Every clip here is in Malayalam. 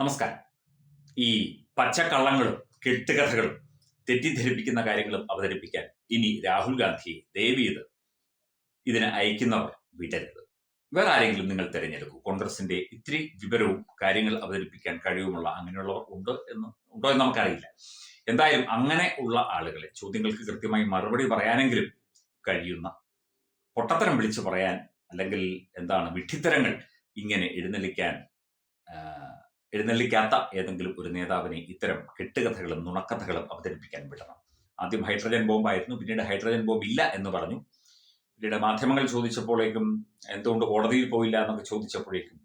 നമസ്കാരം. ഈ പച്ചക്കള്ളങ്ങളും കെട്ടുകഥകളും തെറ്റിദ്ധരിപ്പിക്കുന്ന കാര്യങ്ങളും അവതരിപ്പിക്കാൻ ഇനി രാഹുൽ ഗാന്ധിയെ ദയവി ചെയ്ത് ഇതിനെ അയക്കുന്നവർ വിടരുത്. വേറെ ആരെങ്കിലും നിങ്ങൾ തിരഞ്ഞെടുക്കൂ. കോൺഗ്രസിന്റെ ഇത്തിരി വിവരവും കാര്യങ്ങൾ അവതരിപ്പിക്കാൻ കഴിവുമുള്ള അങ്ങനെയുള്ളവർ ഉണ്ട് എന്ന് ഉണ്ടോ എന്ന് നമുക്കറിയില്ല. എന്തായാലും അങ്ങനെ ഉള്ള ആളുകളെ ചോദ്യങ്ങൾക്ക് കൃത്യമായി മറുപടി പറയാനെങ്കിലും കഴിയുന്ന പൊട്ടത്തരം വിളിച്ചു പറയാൻ അല്ലെങ്കിൽ എന്താണ് വിഡ്ഢിത്തരങ്ങൾ ഇങ്ങനെ എഴുന്നള്ളിക്കാൻ എഴുന്നള്ളിക്കാത്ത ഏതെങ്കിലും ഒരു നേതാവിനെ ഇത്തരം കെട്ടുകഥകളും നുണക്കഥകളും അവതരിപ്പിക്കാൻ വിടണം. ആദ്യം ഹൈഡ്രജൻ ബോംബായിരുന്നു പിന്നീട് ഹൈഡ്രജൻ ബോംബ് ഇല്ല എന്ന് പറഞ്ഞു. പിന്നീട് മാധ്യമങ്ങൾ ചോദിച്ചപ്പോഴേക്കും എന്തുകൊണ്ട് കോടതിയിൽ പോയില്ല എന്നൊക്കെ ചോദിച്ചപ്പോഴേക്കും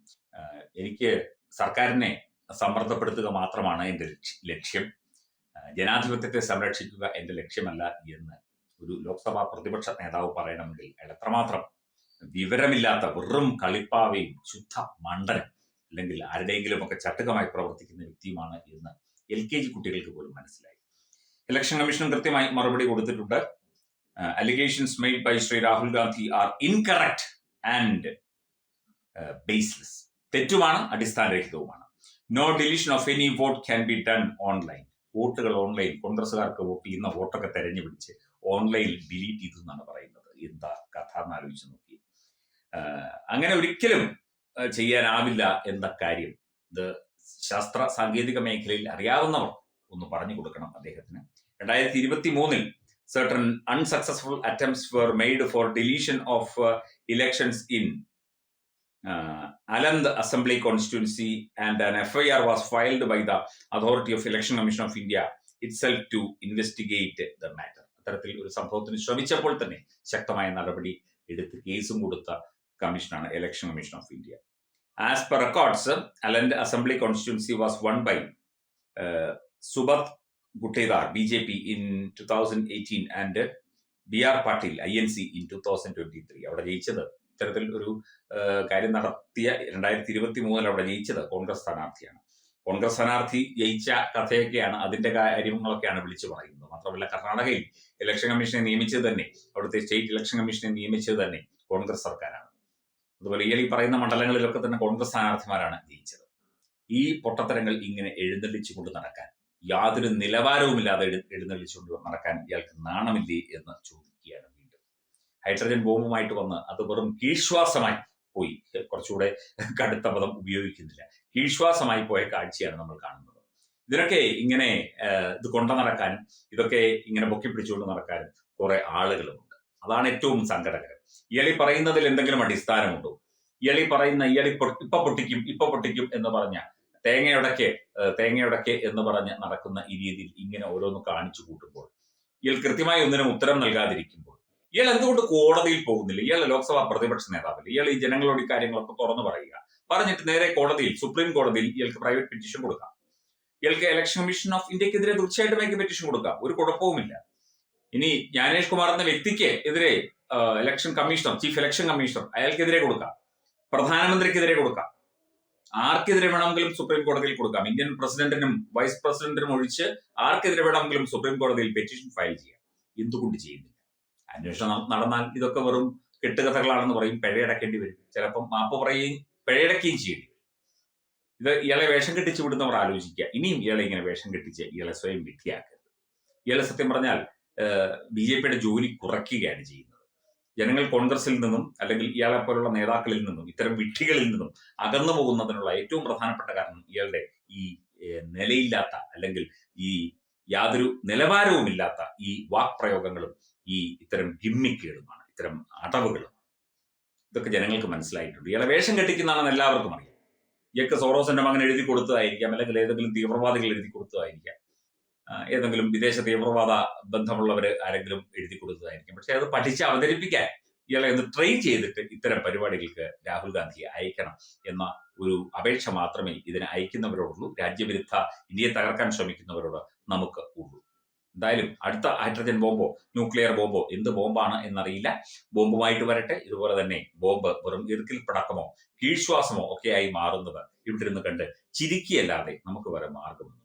എനിക്ക് സർക്കാരിനെ സമ്മർദ്ദപ്പെടുത്തുക മാത്രമാണ് എന്റെ ലക്ഷ്യം. ജനാധിപത്യത്തെ സംരക്ഷിക്കുക എന്റെ ലക്ഷ്യമല്ല എന്ന് ഒരു ലോക്സഭാ പ്രതിപക്ഷ നേതാവ് പറയണമെങ്കിൽ അയാൾ എത്രമാത്രം വിവരമില്ലാത്ത വെറും കളിപ്പാവയും ശുദ്ധ മണ്ടനും അല്ലെങ്കിൽ ആരുടെയെങ്കിലും ഒക്കെ ചട്ടകമായി പ്രവർത്തിക്കുന്ന വ്യക്തിയുമാണ് എന്ന് എൽ കെ ജി കുട്ടികൾക്ക് പോലും മനസ്സിലായി. ഇലക്ഷൻ കമ്മീഷൻ കൃത്യമായി മറുപടി കൊടുത്തിട്ടുണ്ട്. Allegations made by Shri Rahul Gandhi are incorrect and baseless തെറ്റുമാണ് അടിസ്ഥാനരഹിതവുമാണ്. No deletion of any vote can be done online വോട്ടുകൾ ഓൺലൈൻ കോൺഗ്രസ്സുകാർക്ക് വോട്ട് ചെയ്യുന്ന വോട്ടൊക്കെ തെരഞ്ഞു പിടിച്ച് ഓൺലൈനിൽ ഡിലീറ്റ് ചെയ്തു എന്നാണ് പറയുന്നത്. എന്താ കഥ എന്നാലോചിച്ച് നോക്കി. അങ്ങനെ ഒരിക്കലും ചെയ്യാനാവില്ല എന്ന കാര്യം ഇത് ശാസ്ത്ര സാങ്കേതിക മേഖലയിൽ അറിയാവുന്നവർ ഒന്ന് പറഞ്ഞു കൊടുക്കണം അദ്ദേഹത്തിന് രണ്ടായിരത്തി ഇരുപത്തി മൂന്നിൽ certain unsuccessful attempts were made for deletion of uh, elections in uh, Aland Assembly constituency and an FIR was filed by the Authority of Election Commission of India itself to investigate the matter. അത്തരത്തിൽ ഒരു സംഭവത്തിന് ശ്രമിച്ചപ്പോൾ തന്നെ ശക്തമായ നടപടി എടുത്ത് കേസും കൊടുത്ത കമ്മീഷനാണ് election commission of India as per records Aland assembly constituency was won by സുബത് Guttedar B J P in two thousand eighteen and B R Patil I N C in two thousand twenty three അവിടെ ജയിച്ചത്. ഇത്തരത്തിൽ ഒരു കാര്യം നടത്തിയ രണ്ടായിരത്തി ഇരുപത്തി മൂന്നിൽ അവിടെ ജയിച്ചത് കോൺഗ്രസ് സ്ഥാനാർത്ഥിയാണ്. കോൺഗ്രസ് സ്ഥാനാർത്ഥി ജയിച്ച കഥയൊക്കെയാണ് അതിന്റെ കാര്യങ്ങളൊക്കെയാണ് വിളിച്ചു പറയുന്നത്. മാത്രമല്ല കർണാടകയിൽ ഇലക്ഷൻ കമ്മീഷനെ നിയമിച്ചത് തന്നെ. അവിടുത്തെ സ്റ്റേറ്റ് ഇലക്ഷൻ കമ്മീഷനെ നിയമിച്ചത് തന്നെ കോൺഗ്രസ് സർക്കാരാണ്. അതുപോലെ ഈ പറയുന്ന മണ്ഡലങ്ങളിലൊക്കെ തന്നെ കോൺഗ്രസ് സ്ഥാനാർത്ഥിമാരാണ് ജയിച്ചത്. ഈ പൊട്ടത്തരങ്ങൾ ഇങ്ങനെ എഴുന്നള്ളിച്ചുകൊണ്ട് നടക്കാൻ യാതൊരു നിലവാരവുമില്ലാതെ എഴു എഴുന്നള്ളിച്ചുകൊണ്ട് നടക്കാൻ ഇയാൾക്ക് നാണമില്ലേ എന്ന് ചോദിക്കുകയാണ് വീണ്ടും. ഹൈഡ്രജൻ ബോംബുമായിട്ട് വന്ന് അത് വെറും കീഴ്ശ്വാസമായി പോയി. കുറച്ചുകൂടെ കടുത്ത പദം ഉപയോഗിക്കുന്നില്ല. കീഴ്ശ്വാസമായി പോയ കാഴ്ചയാണ് നമ്മൾ കാണുന്നത്. ഇതിനൊക്കെ ഇങ്ങനെ ഇത് കൊണ്ടു നടക്കാനും ഇതൊക്കെ ഇങ്ങനെ പൊക്കി പിടിച്ചുകൊണ്ട് നടക്കാനും കുറെ ആളുകളുമുണ്ട് അതാണ് ഏറ്റവും സങ്കടകരം. ഇയാളി പറയുന്നതിൽ എന്തെങ്കിലും അടിസ്ഥാനമുണ്ടോ? ഇയാളി പറയുന്ന ഇയാളി ഇപ്പൊ പൊട്ടിക്കും ഇപ്പൊ പൊട്ടിക്കും എന്ന് പറഞ്ഞ തേങ്ങയുടക്കെ തേങ്ങയുടക്ക് എന്ന് പറഞ്ഞ് നടക്കുന്ന ഈ രീതിയിൽ ഇങ്ങനെ ഓരോന്ന് കാണിച്ചു കൂട്ടുമ്പോൾ ഇയാൾ കൃത്യമായി ഒന്നിനും ഉത്തരം നൽകാതിരിക്കുമ്പോൾ ഇയാൾ എന്തുകൊണ്ട് കോടതിയിൽ പോകുന്നില്ല? ഇയാൾ ലോക്സഭാ പ്രതിപക്ഷ നേതാവല്ല? ഇയാൾ ഈ ജനങ്ങളോട് ഈ കാര്യങ്ങളൊക്കെ തുറന്നു പറയുക. പറഞ്ഞിട്ട് നേരെ കോടതിയിൽ സുപ്രീം കോടതിയിൽ ഇയാൾക്ക് പ്രൈവറ്റ് പെറ്റീഷൻ കൊടുക്കാം. ഇയാൾക്ക് ഇലക്ഷൻ കമ്മീഷൻ ഓഫ് ഇന്ത്യക്കെതിരെ തീർച്ചയായിട്ടും അയക്ക് പെറ്റീഷൻ കൊടുക്കാം. ഒരു കുഴപ്പവുമില്ല. ഇനി ജ്ഞാനേഷ് കുമാർ എന്ന വ്യക്തിക്ക് എതിരെ election commissioner chief election commissioner അയാൾക്കെതിരെ കൊടുക്കാം. പ്രധാനമന്ത്രിക്കെതിരെ കൊടുക്കാം. ആർക്കെതിരെ വേണമെങ്കിലും സുപ്രീം കോടതിയിൽ കൊടുക്കാം. ഇന്ത്യൻ പ്രസിഡന്റിനും വൈസ് പ്രസിഡന്റിനും ഒഴിച്ച് ആർക്കെതിരെ വേണമെങ്കിലും സുപ്രീം കോടതിയിൽ പെറ്റീഷൻ ഫയൽ ചെയ്യാം. എന്തുകൊണ്ട് ചെയ്യുന്നില്ല? അന്വേഷണം നടന്നാൽ ഇതൊക്കെ വെറും കെട്ടുകഥകളാണെന്ന് പറയും പിഴയടക്കേണ്ടി വരും. ചിലപ്പം മാപ്പ് പറയുകയും പിഴയടക്കുകയും ചെയ്യേണ്ടി വരും. ഇത് ഇയാളെ വേഷം കെട്ടിച്ച് വിടുന്നവർ ആലോചിക്കുക. ഇനിയും ഇയാളെ ഇങ്ങനെ വേഷം കെട്ടിച്ച് ഇയാളെ സ്വയം വിധിയാക്കരുത് ഇയാളെ സത്യം പറഞ്ഞാൽ ബി ജെ പിയുടെ ജോലി കുറയ്ക്കുകയാണ് ചെയ്യുന്നത്. ജനങ്ങൾ കോൺഗ്രസിൽ നിന്നും അല്ലെങ്കിൽ ഇയാളെ പോലുള്ള നേതാക്കളിൽ നിന്നും ഇത്തരം വിട്ടികളിൽ നിന്നും അകന്നു പോകുന്നതിനുള്ള ഏറ്റവും പ്രധാനപ്പെട്ട കാരണം ഇയാളുടെ ഈ നിലയില്ലാത്ത അല്ലെങ്കിൽ ഈ യാതൊരു നിലവാരവുമില്ലാത്ത ഈ വാക്പ്രയോഗങ്ങളും ഈ ഇത്തരം ഗിമ്മിക്കുകളുമാണ് ഇത്തരം അടവുകളും. ഇതൊക്കെ ജനങ്ങൾക്ക് മനസ്സിലായിട്ടുണ്ട്. ഇയാളെ വേഷം കെട്ടിക്കുന്നതാണെന്ന് എല്ലാവർക്കും അറിയാം. ഇയാൾക്ക് സോറോസിന്റെ മകൻ എഴുതി കൊടുത്തതായിരിക്കാം അല്ലെങ്കിൽ ഏതെങ്കിലും തീവ്രവാദികൾ എഴുതി കൊടുത്തതായിരിക്കാം. ഏതെങ്കിലും വിദേശ തീവ്രവാദ ബന്ധമുള്ളവർ ആരെങ്കിലും എഴുതി കൊടുത്തതായിരിക്കും. പക്ഷെ അത് പഠിച്ച് അവതരിപ്പിക്കാൻ ഇയാളെ ഒന്ന് ട്രെയിൻ ചെയ്തിട്ട് ഇത്തരം പരിപാടികൾക്ക് രാഹുൽ ഗാന്ധി അയക്കണം എന്ന ഒരു അപേക്ഷ മാത്രമേ ഇതിനെ അയക്കുന്നവരോടുള്ളൂ. രാജ്യവിരുദ്ധ ഇന്ത്യയെ തകർക്കാൻ ശ്രമിക്കുന്നവരോട് നമുക്ക് ഉള്ളൂ. എന്തായാലും അടുത്ത ഹൈഡ്രജൻ ബോംബോ ന്യൂക്ലിയർ ബോംബോ എന്ത് ബോംബാണ് എന്നറിയില്ല. ബോംബുമായിട്ട് വരട്ടെ. ഇതുപോലെ തന്നെ ബോംബ് വെറും ഇറുക്കിൽ പടക്കമോ കീഴ്ശ്വാസമോ ഒക്കെയായി മാറുന്നത് ഇവിടെ ഇരുന്ന് കണ്ട് ചിരിക്കുകയല്ലാതെ നമുക്ക് വേറെ മാർഗമൊന്നുമില്ല